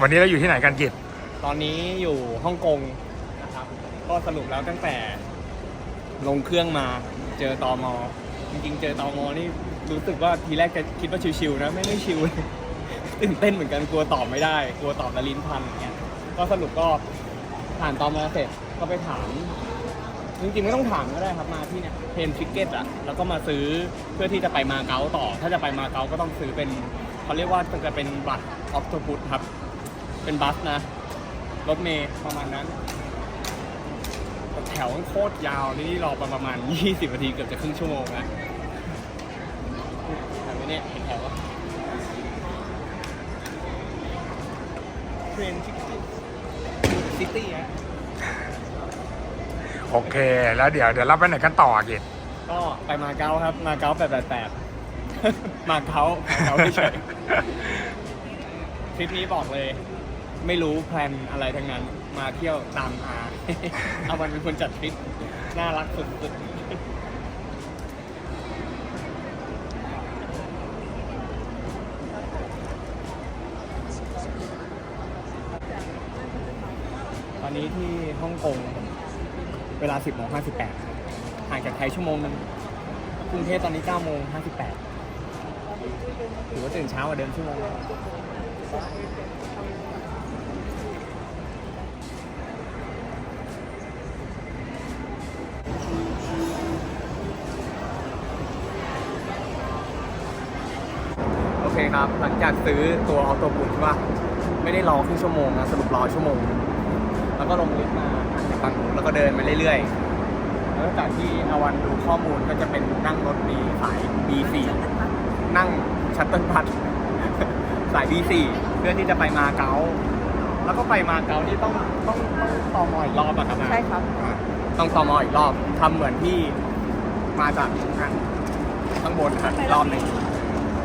วันนี้เราอยู่ที่ไหนกันกิจตอนนี้อยู่ฮ่องกงนะครับก็สรุปแล้วตั้งแต่ลงเครื่องมาเจอตอมอจริงๆ เจอตอมอนี่รู้สึกว่าทีแรกจะคิดว่าชิวๆนะไม่ไม่ชิวเลยตื่นเต้นเหมือนกันกลัวตอบไม่ได้ กลัวตอบแล้วลิ้นพันอย่างเงี้ยก็สรุปก็ผ่านตอมอเสร็จก็ไปถามจริงๆไม่ต้องถามก็ได้ครับมาที่เนี่ยเพนทิกเก็ตอะแล้วก็มาซื้อเพื่อที่จะไปมาเก๊าต่อ ถ้าจะไปมาเก๊าก็ต้องซื้อเป็นเขาเรียกว่าจะเป็นบัตรออฟโตบุสครับ เป็นบัสนะ รถเมย์ประมาณนั้นแถวมันโคตรยาวนี่รอประมาณ 20นาทีเกือบจะครึ่งชั่วโมงนะแถวนี้เนี่ยเห็นแถวว่าเทรนซิตี้ซิตี้ฮะโอเค แล้วเดี๋ยวเดี๋ยวเราไปไหนกันต่ออะกิจก็ไปมาเก๊าครับ มาเก๊าแปดแปดแปดมาเก๊ามาเก๊าเฉยๆทริปนี้บอกเลย ไม่รู้แพลนอะไรทั้งนั้น มาเที่ยวตามอาเอามันเป็นคนจัดทริปน่ารักสุดๆ ตอนนี้ที่ฮ่องกงเวลา 10โมง58ห่างจากไทยชั่วโมงนึงกรุงเทพตอนนี้9โมง58ถือว่าตื่นเช้ากว่าเดิมชั่วโมง เคครับ หลังจากซื้อตัวออโต้บุสว่า ไม่ได้รอครึ่งชั่วโมงนะสรุปรอชั่วโมง แล้วก็ลงลิฟต์มาจากฝั่งนู้นแล้วก็เดินมาเรื่อยๆ แล้วจากที่อาวันดูข้อมูลก็จะเป็นนั่งรถมีสาย B4 นั่งชัตเติลบัสสาย B4 เพื่อที่จะไปมาเก๊าแล้วก็ไปมาเก๊านี่ต้องต้องต้องตอมออีกรอบอะครับนะใช่ครับ ต้องตอมออีกรอบทำเหมือนที่มาจากข้างบนครับอีกรอบหนึ่ง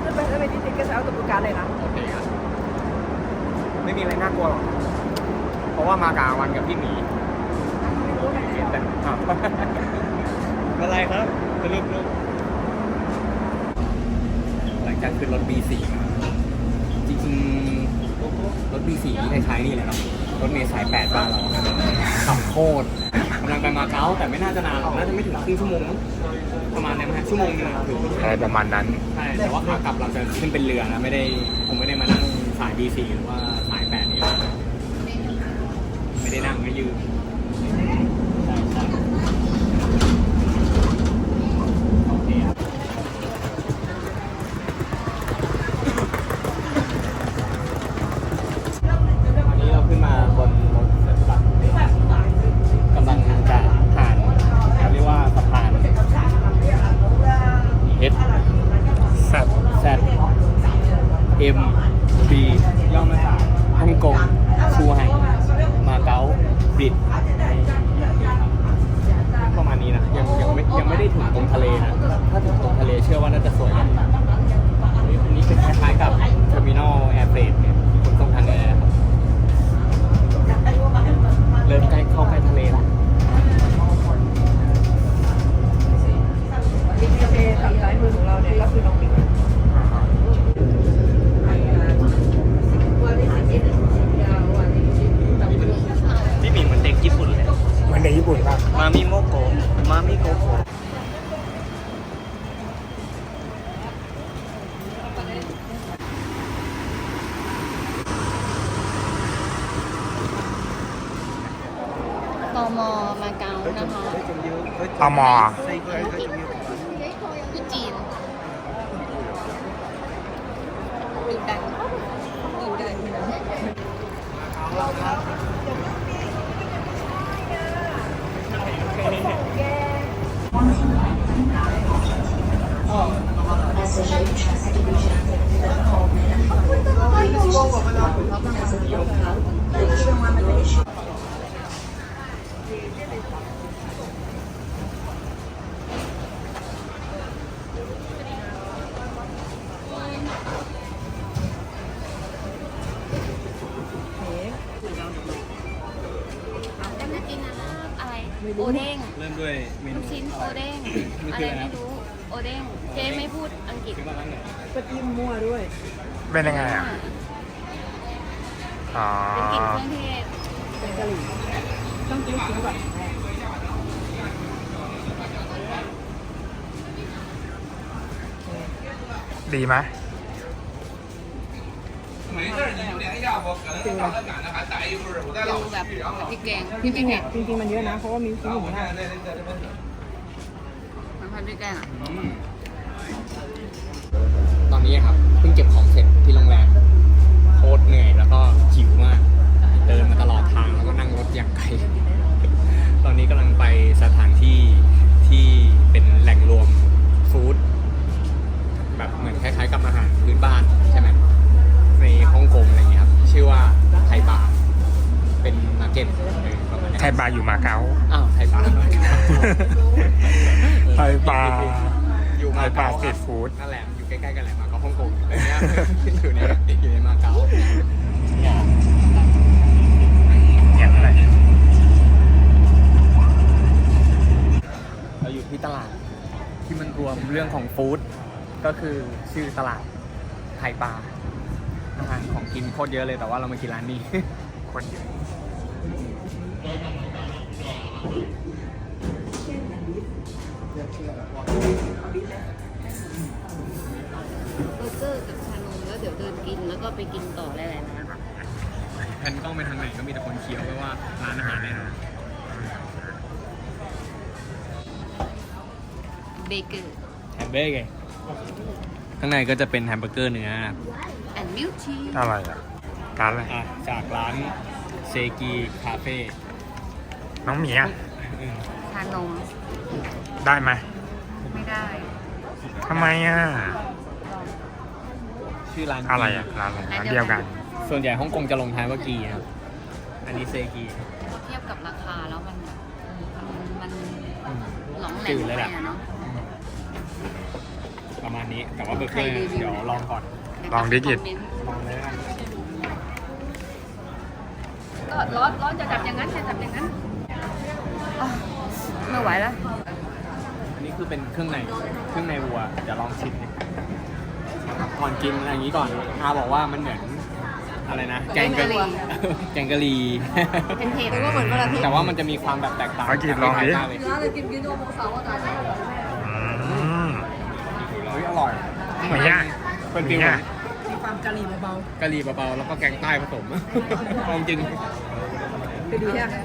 ถ้าไปถ้าไปที่ติ๊กก็จะเอาตัวประกันเลยนะโอเคครับไม่มีอะไรน่ากลัวหรอก เพราะว่ามากบอาวันกับพี่หมีเห็นแต่อ้าวอะไรครับสรุปลูกหลังจากขึ้นรถ B4 มาจริงๆรถ B4 นี่คล้ายๆนี่เลยครับรถเมล์สาย8บ้านเราขับโคตรกำลังไปมาเก๊าแต่ไม่น่าจะนานหรอกน่าจะไม่ถึงครึ่งชั่วโมงมั้งประมาณนั้นนะฮะชั่วโมงนึงถึงอะไรประมาณนั้น ใช่แต่ว่าขากลับเราจะขึ้นเป็นเรือนะไม่ได้ผมไม่ได้มานั่งสาย B4 หรือว่าสาย8นี่เลยไม่ได้นั่งไม่ยืนใช่ใช่โอเคครับอันนี้เราขึ้นมาบนรถเสร็จบัตรกำลังจะผ่านเขาเรียกว่าสะพาน H Z Z M B ย่อมาจากฮ่องกงชูไห่มาเก๊าบริดประมาณนี้นะ ยังยังไม่ยังไม่ได้ถึงตรงทะเลนะ ถ้าถึงตรงทะ เลเชื่อว่าน่าจะสวยกันนี้เป็นคล้ายๆกับเทอร์มินอลแอร์เฟรดเนี่ยขนส่งทางแอร์ครับเริ่มใกล้เข้าใกล้ทะเลแล้ว ดีเจทางซ้ายมือของเราเนี่ยก็คือน้องบิ๊ก พี่หมิงเหมือนเด็กญี่ปุ่นเลย เหมือนในญี่ปุ่นป่ะ มามิโมโกะมามิโกโกะ ตมมาเก๊านะคะตมที่จีนดุดันดุเดือด จำได้กินนะอะไร โอเด้งเริ่มด้วยเมนูลูกชิ้นโอเด้ง มันอะคือไรอะไรนะ ไม่รู้ โอเด้ง เจ๊ไม่พูดอังกฤษซื้อมาบ้างไหนก็จิ้มมั่วด้วยเป็นยังไงอะ อ๋อ เป็นกลิ่นเครื่องเทศเป็นกะหรี่ต้องจิ้มจิ้มก่อนแม่ ดีไหมฟิลอะไรดูแบบพริกแกงจริงๆอะจริงๆมันเยอะนะ เพราะว่ามีชิ้นหมูนะมันพันพริกแกงอะตอนนี้ครับเพิ่งเก็บของเสร็จที่โรงแรมโคตรเหนื่อยแล้วก็หิวมาก เดินมาตลอดทางแล้วก็นั่งรถอย่างไกล ตอนนี้กำลังไปสถานที่ที่เป็นแหล่งรวมฟู้ด ยไทยบาร์อยู่มาเก๊าอ้าวไทบาร์ไทยบาร์อยู่ไทมายบาเก๊าร์สตรีทฟู้ดนั่นแหละอยู่ใกล้ๆกันแหละมาเก๊าฮ่องกงอะไรเงี้ยอยู่ในอยู่ในมาเก๊าเนี่ยอย่างไรเราอยู่ที่ตลาดที่มันรวมเรื่องของฟู้ดก็คือชื่อตลาดไทยปลาอาหารของกินโคตรเยอะเลยแต่ว่าเรามากินร้านนี้คนเยอะ เบอร์เกอร์กับชานมแล้วเดี๋ยวเดินกินแล้วก็ไปกินต่อหลายๆร้านแผ่นกล้องไปทางไหนก็มีแต่คนเคี้ยวเพราะว่าร้านอาหารแน่นอนเบเกอร์แฮมเบอร์เกอร์ข้างในก็จะเป็นแฮมเบอร์เกอร์เนื้อแอนด์มิลชีสอะไรอะร้านอะไรอะจากร้าน เซกีคาเฟ่น้องหมีอะชานมได้ไหมไม่ได้ทำไมอะ ชื่อร้านอะไรอะร้านอะไรร้านเดียวกัน ส่วนใหญ่ฮ่องกงจะลงท้ายว่ากีนะครับ อันนี้เซกีเทียบกับราคาแล้วมันแบบมันมันหลงแหลจืมดเลยไปแหละอะเนาะประมาณนี้แต่ว่าเบอร์เกอร์ใครรีวิวเดี๋ยวลองก่อน ลองดิกิตลองเลยละกันก็ ร้อนร้อนจะจับอย่างนั้นจะจับอย่างนั้นอะไม่ไหวแล้ว อันนี้คือเป็นเครื่องในเครื่องในวัวจะลองชิมดิก่อนกินอะไรอย่างนี้ก่อนอาบอกว่ามันเหมือนอะไรนะ แกงกะหรี่ แกงกะหรี่เป็นเทปก็เหมือนวันอาทิตย์แต่ว่ามันจะมีความแบบแตกต่างเอากินลองดิจากที่ไทยมากเลยอืม เฮ้ยอร่อยหมีอะเป็นหฟิมีลเหมือะอนมีความกะหรี่เบากะหรี่เบาๆแล้วก็แกงใต้ผสมลองจริงๆ ไปดีใช่ไหม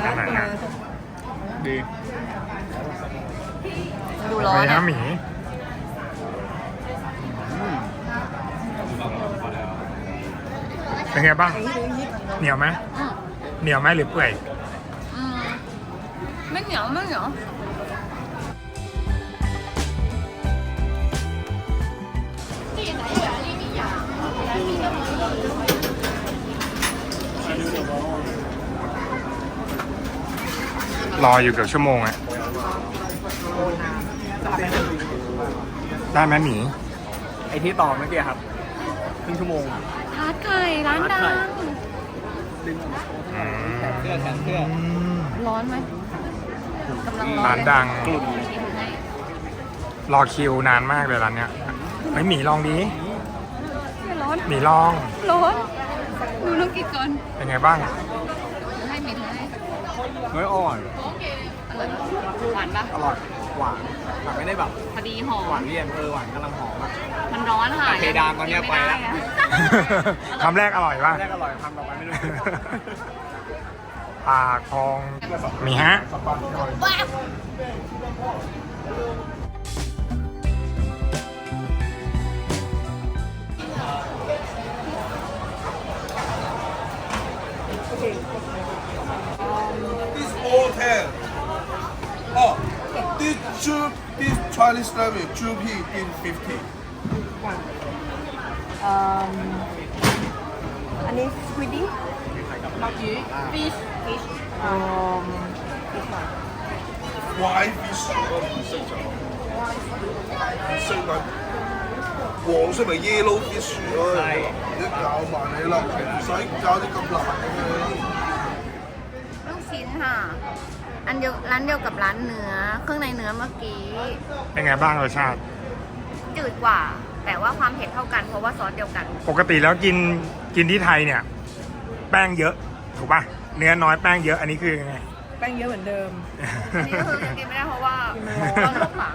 ร้านมาดีดูร้อนไม่อะนะหมีอืมเป็นไงบ้างไอ้ที่ยิบเหนียวไหมอืมเหนียวไหมหรือเปื่อย อืมไม่เหนียวไม่เหนียว รออยู่เกือบชั่วโมงอะได้ไหมหมีไอที่ต่อเมื่อกี้ครับครึ่งชั่วโมง ทาร์ตไข่ร้านดังดึงอืมเสื้อแขนเสื้อร้อนไหมกำลังร้อนร้านดังกลุ่นให้รอคิวนานมากเลยร้านเนี้ยไม่หมีลองดีไม่ร้อน หมีลอง ร้อน ดูน้องกินก่อน เป็นไงบ้างให้หมินให้ เฮ้ยอร่อยอร่อยหวานปะอร่อยหวานแต่ไม่ได้แบบพอดีหอหวามนเลี่ยนเออหวานกำลังหอมอะ มันร้อนค่ะแต่เพดานตอนเนี้ยไปแล้วคำแรกอร่อยป่ะ แรกอร่อยทำต่อไปไม่รู้ปากพองหมีฮะ ว้าว all ten. Oh, this two, this Chinese ramen, two P in fifty. เอ่ออันนี้สควิดดิ้งฟิชฟิชเอ่อ Why fish？色咪黄色咪 yellow fish 咯，你教埋你啦，唔使教啲咁难嘅。 ลูกชิ้นค่ะ อันเดียวร้านเดียวกับร้านเนื้อเครื่องในเนื้อเมื่อกี้ เป็นไงบ้างรสชาติ จืดกว่า แต่ว่าความเผ็ดเท่ากันเพราะว่าซอสเดียวกัน ปกติแล้วกินกินที่ไทยเนี่ย แป้งเยอะถูกป่ะเนื้อน้อยแป้งเยอะอันนี้คือยังไง แป้งเยอะเหมือนเดิม อันนี้ก็คือยังกินไม่ได้เพราะว่ากินไม่ได้ร้อนลูกปาก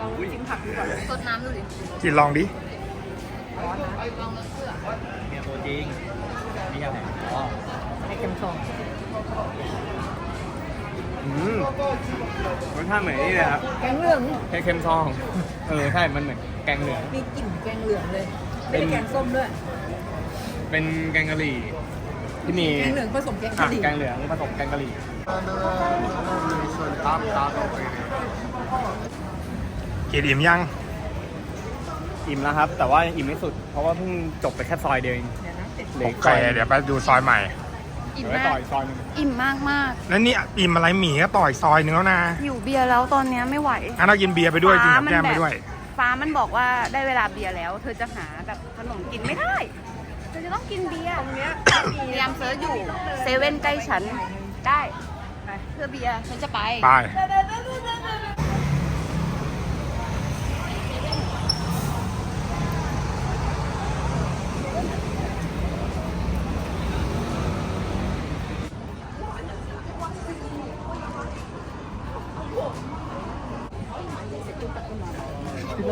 ลองชิมผักดูก่อนสดน้ำดูดิกินลองดิร้อนนะลองเลือกเสื้อเมียโปรจริงนี่ยังไงอ๋อให้เค็มทอง อืมรสชาติเหมือนนี่เลยครับแกงเหลืองแค่เค็มซอง เออใช่ มันเหมือนแกงเหลือง มีกลิ่นแกงเหลืองเลย ไม่ได้แกงส้มด้วย เป็นแกงกะหรี่ที่มีแกงเหลืองผสมแกงอะกะหรี่แกงเหลืองผสมแกงกะหรี่ กินอิ่มยัง อิ่มแล้วครับ แต่ว่ายังอิ่มไม่สุด เพราะว่าเพิ่งจบไปแค่ซอยเดียวเองเดี๋ยวนะเสร็จ เหลืโอออีกเคซอยหนึ่ง เดี๋ยวไปดูซอยใหม่ อิ่มเดี๋ยวไปมาต่อก อีกซอยหนึงอิ่มมากมากแล้วนี่อิ่มอะไรหมี่ก็ต่อยซอยนึงแล้วนะหิวเบียร์แล้วตอนเนี้ยไม่ไหว งั้นเรากินเบียร์ไปด้วยกินกับแก้มไปด้วย ฟ้ามันบอกว่าได้เวลาเบียร์แล้ว เธอจะหาแบบขนมกินไม่ได้ เธอจะต้องกินเบียร์ตรงเนี้ยพยายามเซิร์ชอยู่เซเว่นใกล้ฉันได้ไปเพื่อเบียร์ฉันจะไปไปราคาไม่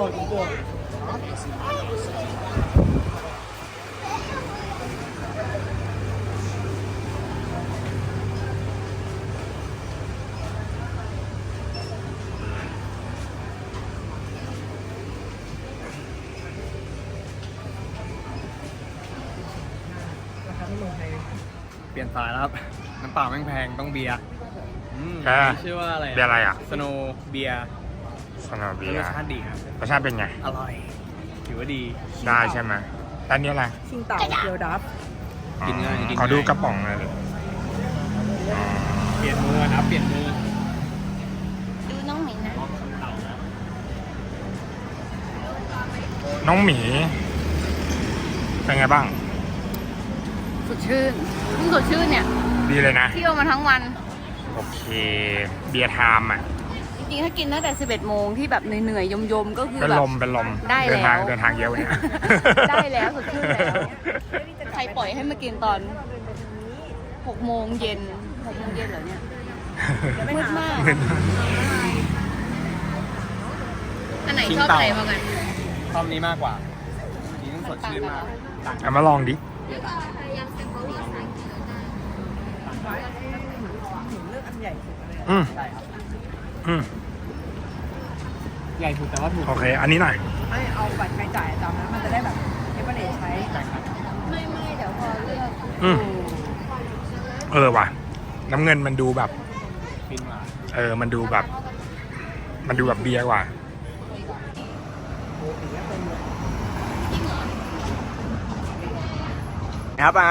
ลงไทยเปลี่ยนสายแล้วครับ น้ำเปล่าแม่งแพงต้องเบียร์อืมอ่าชื่อว่าอะไรเบียร์อะไรอะ สโนเบียร์ สนอเบียรร์สชาติดีครับรสชาติเป็นไง อร่อย ถือว่าดี ได้ใช่ไหมแล้วอันนี้อะไรชิงเต่าเกียวดับ กินง่ายกินง่าย ขอดูกระป๋องหน่อยดิอ๋อเปลี่ยนมือนะเปลี่ยนมือดูน้องหมิงนะน้องหมี เป็นไงบ้าง สดชื่นเพิ่งสดชื่นเนี่ย ดีเลยนะ เที่ยวมาทั้งวัน โอเค เบียร์ไทม์อะจ ริงๆ ถ้ากินตั้งแต่ 11 โมงที่แบบเหนื่อยๆ ยมๆ ก็คือเป็นแบบ ลมเป็นลมได้เดินทางแล้ว เดินทางเยอะเนี่ย ได้แล้วสดชื่นแล้วใครปล่อยให้มากินตอน 6 โมงเย็น 6 โมงเย็นเหรอเนี่ยมืดมาก อันไหนชอบอะไรบ้างกัน ชอบนี้มากกว่าจริงๆสดชื่นมากต่างกันเอามาลองดิเลือกอันใหญ่สุดเลยอืมใช่ครับอืม ใหญ่ถูกแต่ว่าถูกโอเค อันนี้หน่อย ไม่เอาบัตรใครจ่ายตามนั้นมันจะได้แบบเอเวอเรจใช้ไม่ไม่เดี๋ยวพอเลือกอืมเออว่ะ น้ำเงินมันดูแบบ ฟินมาเออ มันดูแบบ มันดูแบบเบียร์กว่า ครับอะ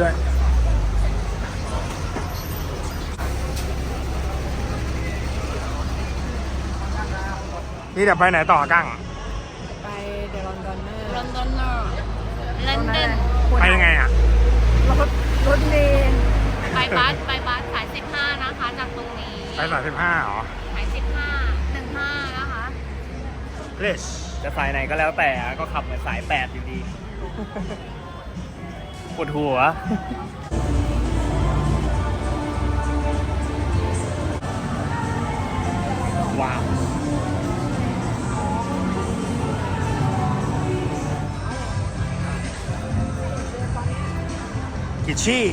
ด้วย นี่เดี๋ยวไปไหนต่อกั้ง ไปเดลอนดอนเนอร์ลอนดอนเนอร์ลอนดอนไปยังไงอะ รถรถเมล์ไปบัสไปบัสสาย15นะคะ จากตรงนี้ไปสามสิบห้าหรอสาย15 15นะคะเลชจะสายไหนก็แล้วแต่ก็ขับเหมือนสายแปดอยู่ดี ปวดหัว ว้าวกิชชี่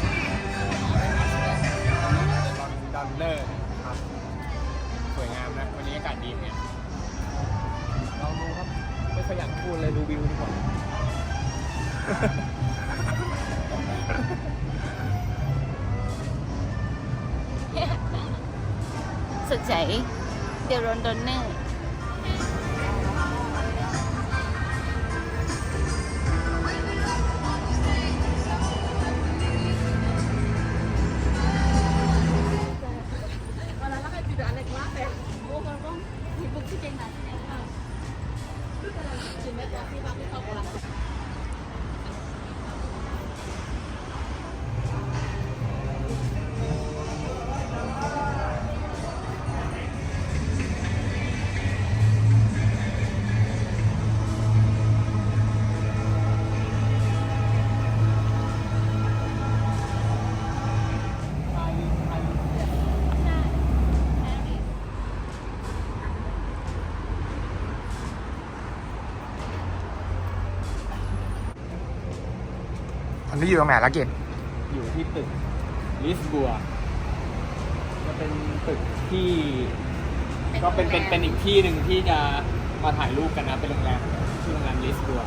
ด ดีไหมลองดูครับ ไม่ขยันพูดเลยดูวิวดีกว่า สดใสเดลรอนดอนเน่ นี่อยู่ตรงไหนละกิจอยู่ที่ตึกลิสบัวจะเป็นตึกที่ ก็เป็นเป็นเป็นอีกที่หนึ่งที่จะมาถ่ายรูปกันนะ เป็นโรงแรมชื่อโรงแรมลิสบัว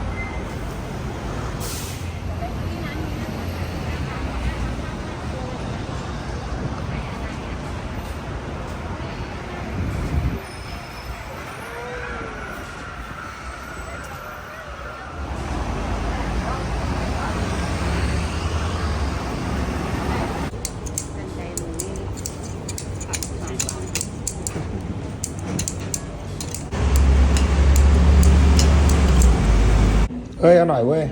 กันใจหนูนี่ เอ้ยเอา หน่อยเว้ย